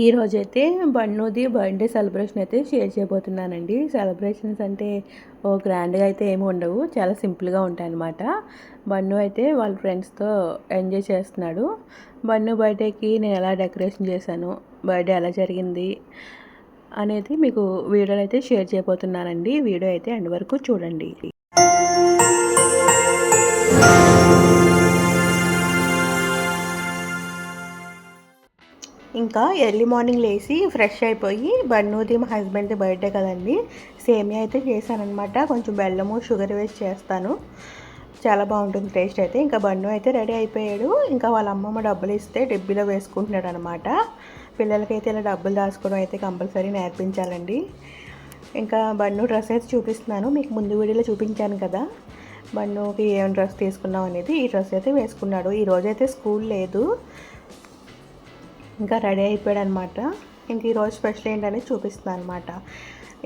ఈ రోజైతే బన్నుది బర్త్డే సెలబ్రేషన్ అయితే షేర్ చేయబోతున్నానండి. సెలబ్రేషన్స్ అంటే ఓ గ్రాండ్గా అయితే ఏమి ఉండవు. చాలా సింపుల్గా ఉంటాయి అన్నమాట బన్ను అయితే వాళ్ళ ఫ్రెండ్స్తో ఎంజాయ్ చేస్తున్నాడు. బన్ను బర్త్డేకి నేను ఎలా డెకరేషన్ చేశాను బర్త్డే ఎలా జరిగింది అనేది మీకు వీడియోలో అయితే షేర్ చేయబోతున్నానండి. వీడియో అయితే ఎండ్ వరకు చూడండి. ఇంకా ఎర్లీ మార్నింగ్ లేచి ఫ్రెష్ అయిపోయి బన్నుది మా హస్బెండ్ది బర్త్డే కదండి సేమియా అయితే చేశానమాట కొంచెం బెల్లము షుగర్ వేసి చేస్తాను. చాలా బాగుంటుంది టేస్ట్ అయితే. ఇంకా బన్ను అయితే రెడీ అయిపోయాడు. ఇంకా వాళ్ళ అమ్మమ్మ డబ్బులు ఇస్తే డబ్బీలో వేసుకుంటున్నాడు అనమాట పిల్లలకైతే ఇలా డబ్బులు దాచుకోవడం అయితే కంపల్సరీ నేర్పించాలండి. ఇంకా బన్ను డ్రెస్ అయితే చూపిస్తున్నాను. మీకు ముందు వీడియోలో చూపించాను కదా. బన్నుకి ఏం డ్రెస్ తీసుకున్నాం అనేది ఈ డ్రెస్ అయితే వేసుకున్నాడు. ఈ రోజైతే స్కూల్ లేదు. ఇంకా రెడీ అయిపోయాడు అనమాట ఇంక ఈరోజు స్పెషల్ ఏంటనేది చూపిస్తున్నాను అనమాట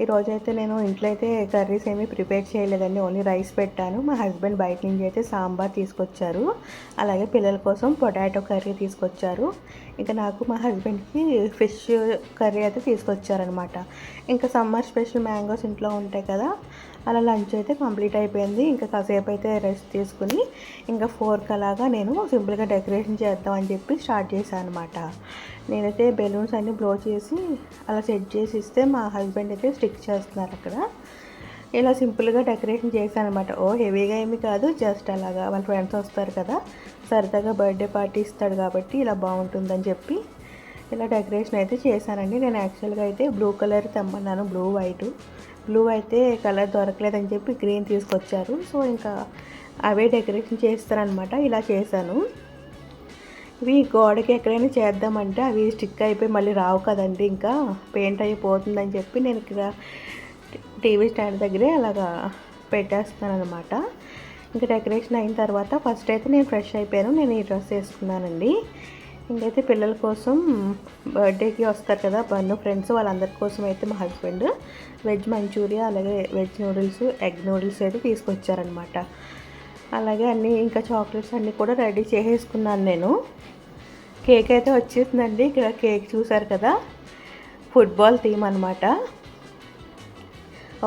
ఈరోజు అయితే నేను ఇంట్లో అయితే కర్రీస్ ఏమీ ప్రిపేర్ చేయలేదండి. ఓన్లీ రైస్ పెట్టాను. మా హస్బెండ్ బయట నుంచి అయితే సాంబార్ తీసుకొచ్చారు. అలాగే పిల్లల కోసం పొటాటో కర్రీ తీసుకొచ్చారు. ఇంకా నాకు మా హస్బెండ్కి ఫిష్ కర్రీ అయితే తీసుకొచ్చారనమాట. ఇంకా సమ్మర్ స్పెషల్ మ్యాంగోస్ ఇంట్లో ఉంటాయి కదా అలా లంచ్ అయితే కంప్లీట్ అయిపోయింది. ఇంకా కాసేపు అయితే రెస్ట్ తీసుకుని ఇంకా ఫోర్క్ అలాగా నేను సింపుల్గా డెకరేషన్ చేద్దామని చెప్పి స్టార్ట్ చేశాను అనమాట నేనైతే బెలూన్స్ అన్నీ బ్లో చేసి అలా సెట్ చేసి ఇస్తే మా హస్బెండ్ అయితే స్టిక్ చేస్తున్నారు అక్కడ. ఇలా సింపుల్గా డెకరేషన్ చేశాను అనమాట ఓ హెవీగా ఏమి కాదు. జస్ట్ అలాగా వాళ్ళ ఫ్రెండ్స్ వస్తారు కదా. సరదాగా బర్త్డే పార్టీ ఇస్తాడు కాబట్టి ఇలా బాగుంటుందని చెప్పి ఇలా డెకరేషన్ అయితే చేశానండి. నేను యాక్చువల్గా అయితే బ్లూ కలర్ తెమ్మన్నాను బ్లూ వైట్. బ్లూ అయితే కలర్ దొరకలేదని చెప్పి గ్రీన్ తీసుకొచ్చారు. సో ఇంకా అవే డెకరేషన్ చేస్తారనమాట ఇలా చేశాను. ఇవి గోడకి ఎక్కడైనా చేద్దామంటే అవి స్టిక్ అయిపోయి మళ్ళీ రావు కదండి. ఇంకా పెయింట్ అయిపోతుందని చెప్పి నేను ఇక్కడ టీవీ స్టాండ్ దగ్గరే అలాగా పెట్టేస్తాను అనమాట ఇంకా డెకరేషన్ అయిన తర్వాత ఫస్ట్ అయితే నేను ఫ్రెష్ అయిపోయాను. నేను ఈ డ్రెస్ వేసుకున్నానండి. ఇంకైతే పిల్లల కోసం బర్త్డేకి వస్తారు కదా బన్ను ఫ్రెండ్స్ వాళ్ళందరి కోసం అయితే మా హస్బెండ్ వెజ్ మంచూరియా అలాగే వెజ్ నూడిల్స్ ఎగ్ నూడిల్స్ అయితే తీసుకొచ్చారనమాట అలాగే అన్నీ ఇంకా చాక్లెట్స్ అన్నీ కూడా రెడీ చేసేసుకున్నాను నేను. కేక్ అయితే వచ్చేసిందండి. ఇక్కడ కేక్ చూసారు కదా ఫుట్బాల్ థీమ్ అనమాట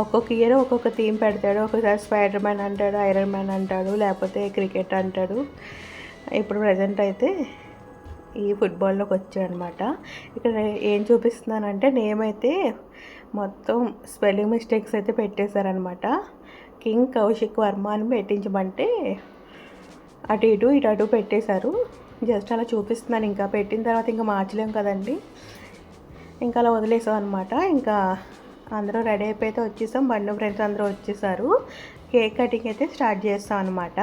ఒక్కొక్క ఇయర్ ఒక్కొక్క థీమ్ పెడతాడు. ఒకసారి స్పైడర్ మ్యాన్ అంటాడు ఐరన్ మ్యాన్ అంటాడు లేకపోతే క్రికెట్ అంటాడు. ఇప్పుడు ప్రజెంట్ అయితే ఈ ఫుట్బాల్లోకి వచ్చాడనమాట ఇక్కడ ఏం చూపిస్తున్నానంటే నేమ్ అయితే మొత్తం స్పెల్లింగ్ మిస్టేక్స్ అయితే పెట్టేశారనమాట. కింగ్ కౌశిక్ వర్మ అని పెట్టించమంటే అటు ఇటు ఇటు అటు పెట్టేశారు. జస్ట్ అలా చూపిస్తున్నాను. ఇంకా పెట్టిన తర్వాత ఇంకా మార్చలేం కదండి. ఇంకా అలా వదిలేసాం అనమాట. ఇంకా అందరూ రెడీ అయిపోయితే వచ్చేసాం. బండు ఫ్రెండ్స్ అందరూ వచ్చేసారు. కేక్ కటింగ్ అయితే స్టార్ట్ చేస్తాం అనమాట.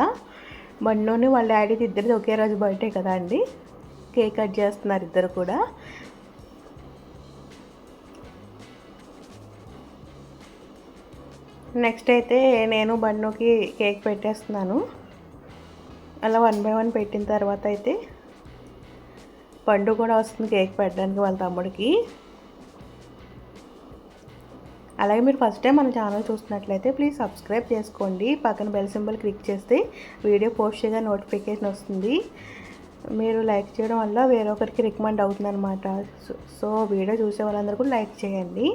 బండుని వాళ్ళ డాడీ ఇద్దరిది ఒకే రోజు బర్త్డే కదా అండి. కేక్ కట్ చేస్తున్నారు ఇద్దరు కూడా. నెక్స్ట్ అయితే నేను బన్నుకి కేక్ పెట్టేస్తున్నాను. అలా వన్ బై వన్ పెట్టిన తర్వాత అయితే పండు కూడా వస్తుంది కేక్ పెట్టడానికి వాళ్ళ తమ్ముడికి. అలాగే మీరు ఫస్ట్ టైం మన ఛానల్ చూస్తున్నట్లయితే ప్లీజ్ సబ్స్క్రైబ్ చేసుకోండి. పక్కన బెల్ సింబల్ క్లిక్ చేస్తే వీడియో పోస్ట్ చేయగా నోటిఫికేషన్ వస్తుంది. మీరు లైక్ చేయడం వల్ల వేరొకరికి రికమెండ్ అవుతుందన్నమాట. సో వీడియో చూసే వాళ్ళందరూ కూడా లైక్ చేయండి.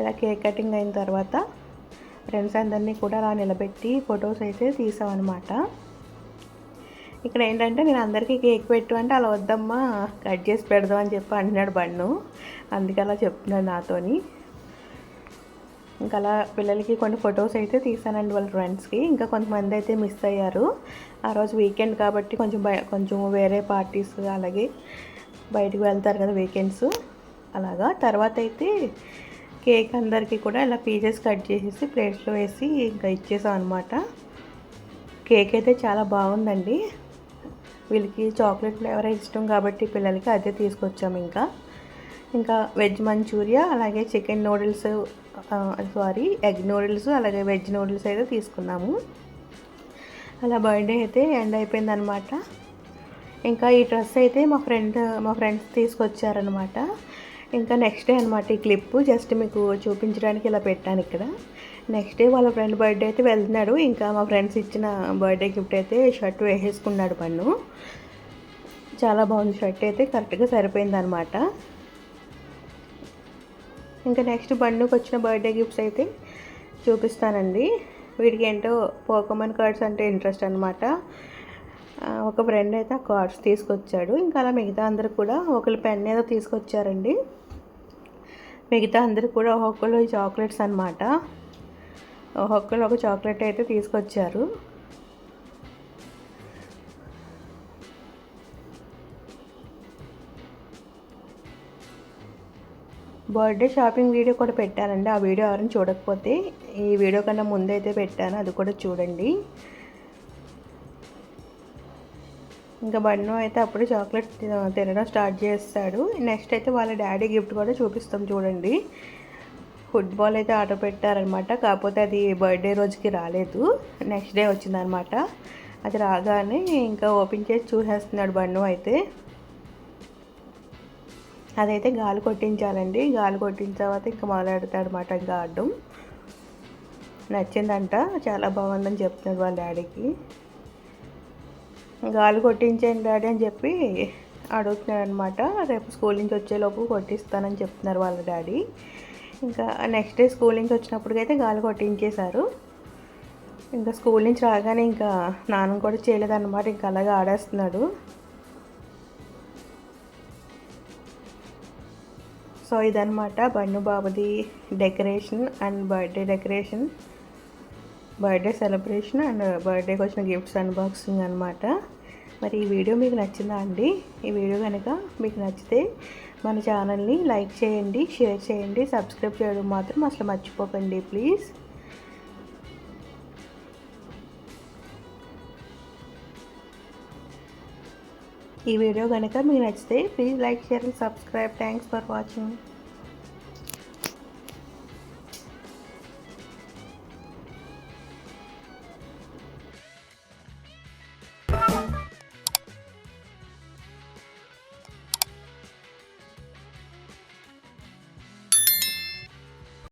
ఇలా కేక్ కటింగ్ అయిన తర్వాత ఫ్రెండ్స్ అందరినీ కూడా అలా నిలబెట్టి ఫొటోస్ అయితే తీసామన్నమాట. ఇక్కడ ఏంటంటే నేను అందరికీ కేక్ పెట్టు అంటే అలా వద్దమ్మా కట్ చేసి పెడదాం అని చెప్పి అంటున్నాడు బండు అందుకే అలా చెప్తున్నాడు నాతోని. ఇంకా అలా పిల్లలకి కొన్ని ఫొటోస్ అయితే తీసానండి వాళ్ళ ఫ్రెండ్స్కి. ఇంకా కొంతమంది అయితే మిస్ అయ్యారు. ఆ రోజు వీకెండ్ కాబట్టి కొంచెం కొంచెం వేరే పార్టీస్ అలాగే బయటకు వెళ్తారు కదా వీకెండ్స్. అలాగా. తర్వాత అయితే కేక్ అందరికీ కూడా ఇలా పీజెస్ కట్ చేసేసి ప్లేట్స్లో వేసి ఇంకా ఇచ్చేసాం అనమాట కేక్ అయితే చాలా బాగుందండి. వీళ్ళకి చాక్లెట్ ఫ్లేవర్ ఇష్టం కాబట్టి పిల్లలకి అదే తీసుకొచ్చాము ఇంకా. ఇంకా వెజ్ మంచూరియా అలాగే chicken noodles sorry egg noodles అలాగే వెజ్ నూడిల్స్ అయితే తీసుకున్నాము. అలా బర్త్డే అయితే ఎండ్ అయిపోయిందనమాట ఇంకా ఈ డ్రెస్ అయితే మా ఫ్రెండ్ మా ఫ్రెండ్స్ తీసుకొచ్చారనమాట ఇంకా నెక్స్ట్ డే అనమాట ఈ క్లిప్ జస్ట్ మీకు చూపించడానికి ఇలా పెట్టాను ఇక్కడ. నెక్స్ట్ డే వాళ్ళ ఫ్రెండ్ బర్త్డే అయితే వెళ్తున్నాడు. ఇంకా మా ఫ్రెండ్స్ ఇచ్చిన బర్త్డే గిఫ్ట్ అయితే షర్ట్ వేసేసుకున్నాడు పన్ను. చాలా బాగుంది షర్ట్ అయితే కరెక్ట్గా సరిపోయింది అనమాట ఇంకా నెక్స్ట్ బండుకి వచ్చిన బర్త్డే గిఫ్ట్స్ అయితే చూపిస్తానండి. వీడికి ఏంటో పోకమన్ కార్డ్స్ అంటే ఇంట్రెస్ట్ అనమాట ఒక ఫ్రెండ్ అయితే ఆ కార్డ్స్ తీసుకొచ్చాడు. ఇంకా అలా మిగతా అందరు కూడా ఒకళ్ళు పెన్ ఏదో తీసుకొచ్చారండి. మిగతా అందరు కూడా ఒక్కొక్కరు చాక్లెట్స్ అనమాట ఒక్కొక్కరు ఒక చాక్లెట్ అయితే తీసుకొచ్చారు. బర్త్డే షాపింగ్ వీడియో కూడా పెట్టానండి ఆ వీడియో ఎవరైనా చూడకపోతే ఈ వీడియో కన్నా ముందైతే పెట్టాను. అది కూడా చూడండి. ఇంకా బండు అయితే అప్పుడు చాక్లెట్ తినడం స్టార్ట్ చేస్తాడు. నెక్స్ట్ అయితే వాళ్ళ డాడీ గిఫ్ట్ కూడా చూపిస్తాం చూడండి. ఫుట్బాల్ అయితే ఆర్డర్ పెట్టారనమాట. కాకపోతే అది బర్త్డే రోజుకి రాలేదు. నెక్స్ట్ డే వచ్చిందనమాట. అది రాగానే ఇంకా ఓపెన్ చేసి చూసేస్తున్నాడు బండు అయితే. అదైతే గాలి కొట్టించాలండి. గాలి కొట్టిన తర్వాత ఇంకా మొదలెడతాడు అనమాట ఇంకా ఆడడం నచ్చిందంట. చాలా బాగుందని చెప్తున్నాడు వాళ్ళ డాడీకి. గాలి కొట్టించండి డాడీ అని చెప్పి అడుగుతున్నాడు అనమాట రేపు స్కూల్ నుంచి వచ్చేలోపు కొట్టిస్తానని చెప్తున్నారు వాళ్ళ డాడీ. ఇంకా నెక్స్ట్ డే స్కూల్ నుంచి వచ్చినప్పటికైతే గాలి కొట్టించేశారు. ఇంకా స్కూల్ నుంచి రాగానే ఇంకా నాన్న కూడా చేయలేదన్నమాట. ఇంకా అలాగే ఆడేస్తున్నాడు. సో ఇదనమాట బన్ను బాబుది decoration and birthday decoration. Birthday celebration and బర్త్డేకి వచ్చిన గిఫ్ట్స్ అన్బాక్సింగ్ అనమాట మరి ఈ వీడియో మీకు నచ్చిందా అండి? ఈ వీడియో కనుక మీకు నచ్చితే మన ఛానల్ని లైక్ చేయండి షేర్ చేయండి సబ్స్క్రైబ్ చేయడం మాత్రం అసలు మర్చిపోకండి ప్లీజ్. ఈ వీడియో కనుక మీకు నచ్చితే please like share and subscribe thanks for watching